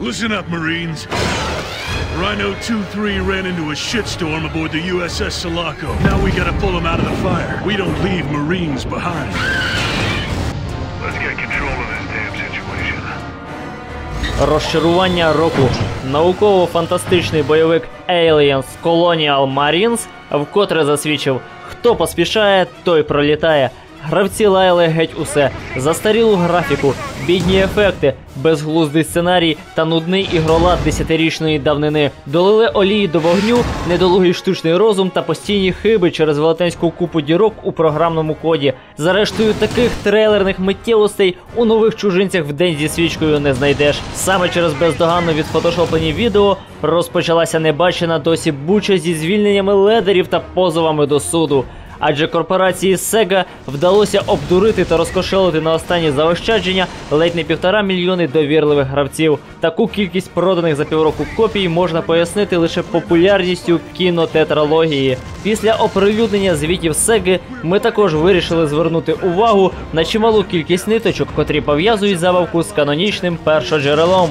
Listen up, Marines. Rhino 2-3 ran into a shitstorm aboard the USS Sulaco. Now we gotta pull him out of the fire. We don't leave Marines behind. Let's get control of this damn situation. Розчарування року. Науково-фантастичний бойовик Aliens Colonial Marines вкотре засвідчив, хто поспішає, той пролітає. Гравці лаяли геть усе, застарілу графіку, бідні ефекти, безглуздий сценарій та нудний ігролад десятирічної давнини. Долили олії до вогню, недолугий штучний розум та постійні хиби через велетенську купу дірок у програмному коді. Зрештою, таких трейлерних миттєвостей у нових чужинцях в день зі свічкою не знайдеш. Саме через бездоганно відфотошоплені відео розпочалася небачена досі буча зі звільненнями ледерів та позовами до суду. Адже корпорації Sega вдалося обдурити та розкошелити на останні заощадження ледь не півтора мільйони довірливих гравців. Таку кількість проданих за півроку копій можна пояснити лише популярністю кінотетралогії. Після оприлюднення звітів Сеги ми також вирішили звернути увагу на чималу кількість ниточок, котрі пов'язують забавку з канонічним першоджерелом.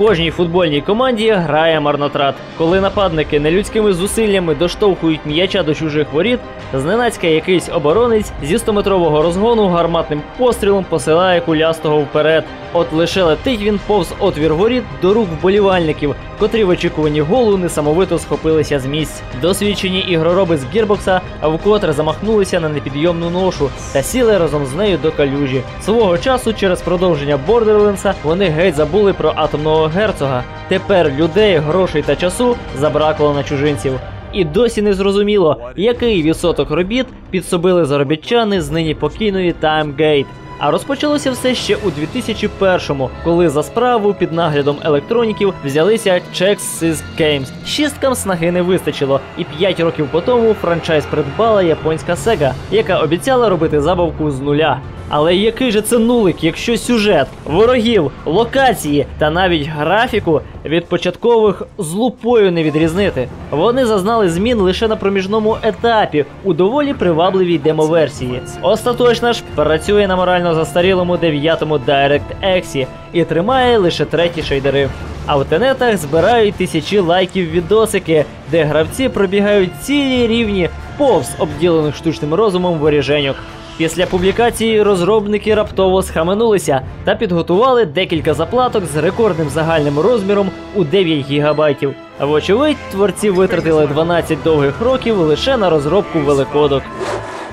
Кожній футбольній команді грає марнотрат. Коли нападники нелюдськими зусиллями доштовхують м'яча до чужих воріт, зненацька якийсь оборонець зі 100-метрового розгону гарматним пострілом посилає кулястого вперед. От лише летить він повз отвір воріт до рук вболівальників, котрі в очікуванні голу несамовито схопилися з місць. Досвідчені ігророби з гірбокса вкотре замахнулися на непідйомну ношу та сіли разом з нею до калюжі. Свого часу через продовження Бордерленса вони геть забули про атомного герцога. Тепер людей, грошей та часу забракло на чужинців. І досі не зрозуміло, який відсоток робіт підсобили заробітчани з нині покійної Timegate. А розпочалося все ще у 2001-му, коли за справу під наглядом електроніків взялися Checksys Games. Шісткам снаги не вистачило, і 5 років по тому франчайз придбала японська Sega, яка обіцяла робити забавку з нуля. Але який же це нулик, якщо сюжет, ворогів, локації та навіть графіку від початкових з лупою не відрізнити? Вони зазнали змін лише на проміжному етапі у доволі привабливій демоверсії. Остаточна ж працює на морально застарілому 9-му DirectX і тримає лише треті шейдери. А в тенетах збирають тисячі лайків відосики, де гравці пробігають цілі рівні повз обділених штучним розумом воріженьок. Після публікації розробники раптово схаменулися та підготували декілька заплаток з рекордним загальним розміром у 9 гігабайтів. Вочевидь, творці витратили 12 довгих років лише на розробку великодок.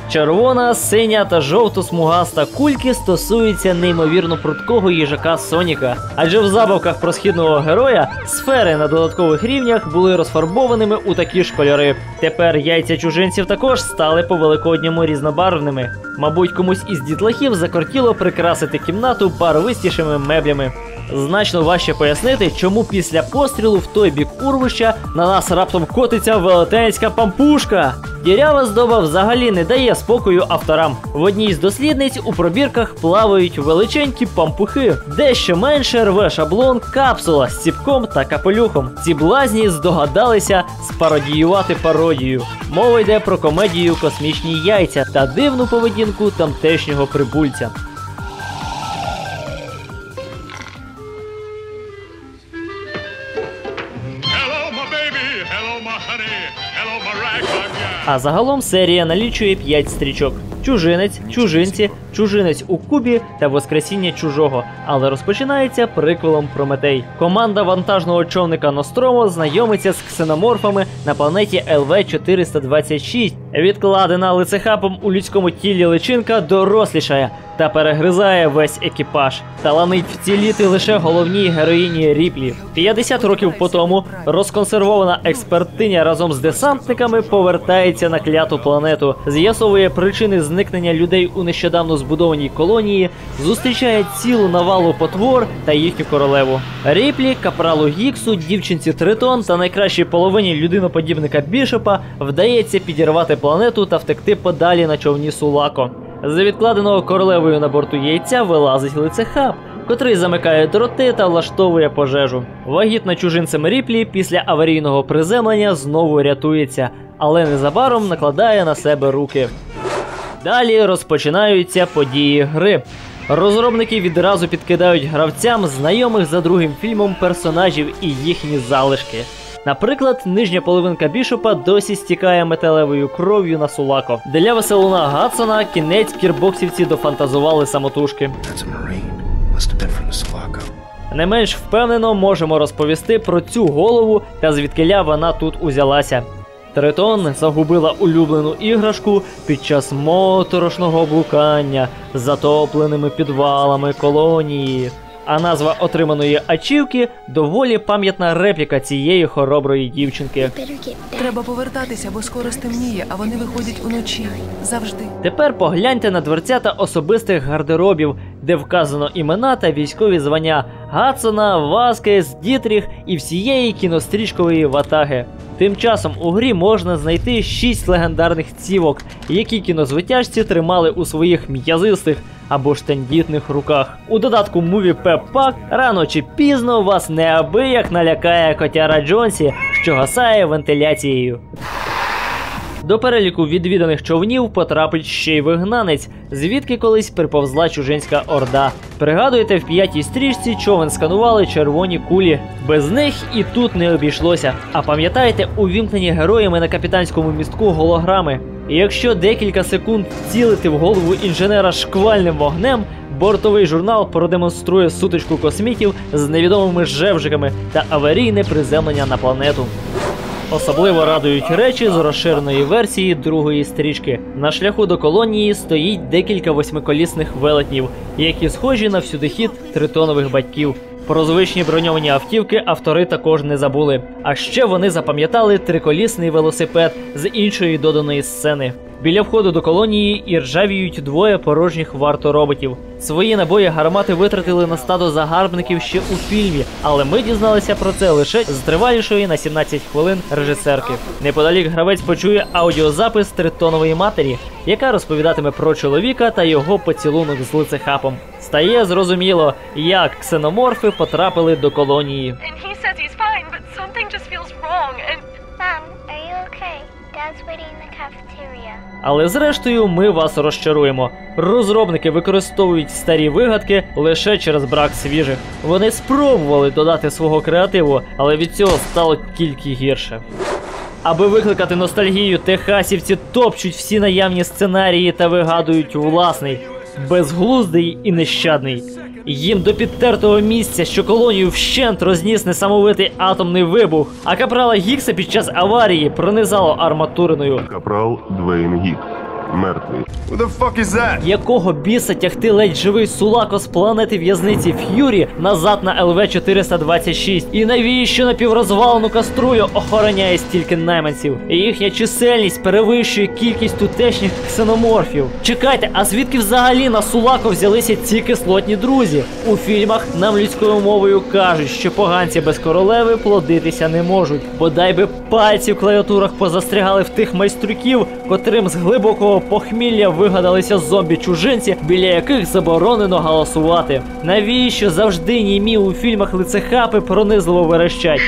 Червона, синя та жовто-смугаста кульки стосуються неймовірно пруткого їжака Соніка. Адже в забавках про східного героя сфери на додаткових рівнях були розфарбованими у такі ж кольори. Тепер яйця чужинців також стали по великодньому різнобарвними. Мабуть, комусь із дітлахів закортіло прикрасити кімнату барвистішими меблями. Значно важче пояснити, чому після пострілу в той бік урвища на нас раптом котиться велетенська пампушка. Дірява здоба взагалі не дає спокою авторам. В одній з дослідниць у пробірках плавають величенькі пампухи. Дещо менше рве шаблон капсула з ціпком та капелюхом. Ці блазні здогадалися спародіювати пародію. Мова йде про комедію Космічні яйця та дивну поведінку тамтешнього прибульця. А загалом серія налічує 5 стрічок: чужинець, чужинці, чужинець у кубі та воскресіння чужого. Але розпочинається приквелом Прометей. Команда вантажного човника Ностромо знайомиться з ксеноморфами на планеті ЛВ 426. Відкладена лицехапом у людському тілі личинка дорослішає. Та перегризає весь екіпаж. Таланить вціліти лише головній героїні Ріплі. 50 років по тому розконсервована експертиня разом з десантниками повертається на кляту планету, з'ясовує причини зникнення людей у нещодавно збудованій колонії, зустрічає цілу навалу потвор та їхню королеву. Ріплі, капралу Гіксу, дівчинці Тритон та найкращій половині людиноподібника Бішопа вдається підірвати планету та втекти подалі на човні Сулако. З відкладеного королевою на борту яйця вилазить лицехаб, котрий замикає дроти та влаштовує пожежу. Вагітна чужинцем Ріплі після аварійного приземлення знову рятується, але незабаром накладає на себе руки. Далі розпочинаються події гри. Розробники відразу підкидають гравцям знайомих за другим фільмом персонажів і їхні залишки. Наприклад, нижня половинка бішопа досі стікає металевою кров'ю на сулако. Для веселуна Гадсона кінець кірбоксівці дофантазували самотужки. Не менш впевнено можемо розповісти про цю голову та звідкиля вона тут узялася. Тритон загубила улюблену іграшку під час моторошного блукання затопленими підвалами колонії. А назва отриманої ачівки доволі пам'ятна репліка цієї хороброї дівчинки. Треба повертатися, бо скоро стемніє, а вони виходять уночі. Завжди. Тепер погляньте на дверцята особистих гардеробів, де вказано імена та військові звання Гадсона, Васкес, Дітріх і всієї кінострічкової ватаги. Тим часом у грі можна знайти шість легендарних цівок, які кінозвитяжці тримали у своїх м'язистих або ж тендітних руках. У додатку Movie Pep рано чи пізно вас неабияк налякає котяра Джонсі, що гасає вентиляцією. До переліку відвіданих човнів потрапить ще й вигнанець, звідки колись приповзла чужинська орда. Пригадуєте, в п'ятій стрічці човен сканували червоні кулі. Без них і тут не обійшлося. А пам'ятаєте, увімкнені героями на капітанському містку голограми. І якщо декілька секунд цілити в голову інженера шквальним вогнем, бортовий журнал продемонструє сутичку космітів з невідомими жевжиками та аварійне приземлення на планету. Особливо радують речі з розширеної версії другої стрічки. На шляху до колонії стоїть декілька восьмиколісних велетнів, які схожі на всюдихід тритонових батьків. Про звичні броньовані автівки автори також не забули. А ще вони запам'ятали триколісний велосипед з іншої доданої сцени. Біля входу до колонії і ржавіють двоє порожніх вартороботів. Свої набої гармати витратили на стадо загарбників ще у фільмі, але ми дізналися про це лише з тривалішої на 17 хвилин режисерки. Неподалік гравець почує аудіозапис тритонової матері, яка розповідатиме про чоловіка та його поцілунок з лицехапом. Стає зрозуміло, як ксеноморфи потрапили до колонії. Але зрештою ми вас розчаруємо. Розробники використовують старі вигадки лише через брак свіжих. Вони спробували додати свого креативу, але від цього стало тільки гірше. Аби викликати ностальгію, техасівці топчуть всі наявні сценарії та вигадують власний, безглуздий і нещадний. Їм до підтертого місця, що колонію вщент розніс несамовитий атомний вибух, а капрала Гікса під час аварії пронизало арматуриною. Капрал Двейн Гік. Мертвий. Who the fuck is that? Якого біса тягти ледь живий сулако з планети в'язниці Ф'юрі назад на ЛВ 426? І навіщо напіврозвалену каструлю охороняє стільки найманців? Їхня чисельність перевищує кількість тутешніх ксеноморфів. Чекайте, а звідки взагалі на сулако взялися ці кислотні друзі? У фільмах нам людською мовою кажуть, що поганці без королеви плодитися не можуть. Бодай би пальці в клавіатурах позастрягали в тих майструків, котрим з глибокого похмілля вигадалися зомбі-чужинці, біля яких заборонено голосувати. Навіщо завжди німі у фільмах лицехапи пронизливо верещать?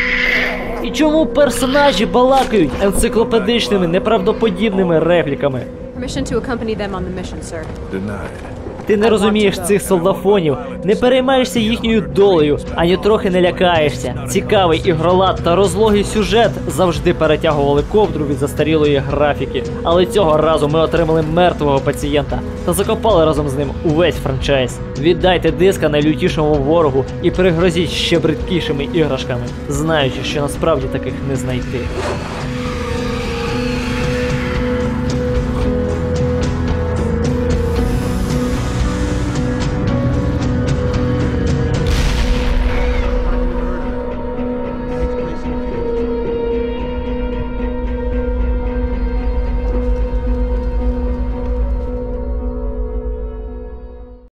І чому персонажі балакають енциклопедичними неправдоподібними репліками? Permission to accompany them on the mission, sir. Denied. Ти не розумієш цих солдафонів, не переймаєшся їхньою долею, ані трохи не лякаєшся. Цікавий ігролад та розлогий сюжет завжди перетягували ковдру від застарілої графіки. Але цього разу ми отримали мертвого пацієнта та закопали разом з ним увесь франчайз. Віддайте диска найлютішому ворогу і пригрозіть ще бридкішими іграшками, знаючи, що насправді таких не знайти.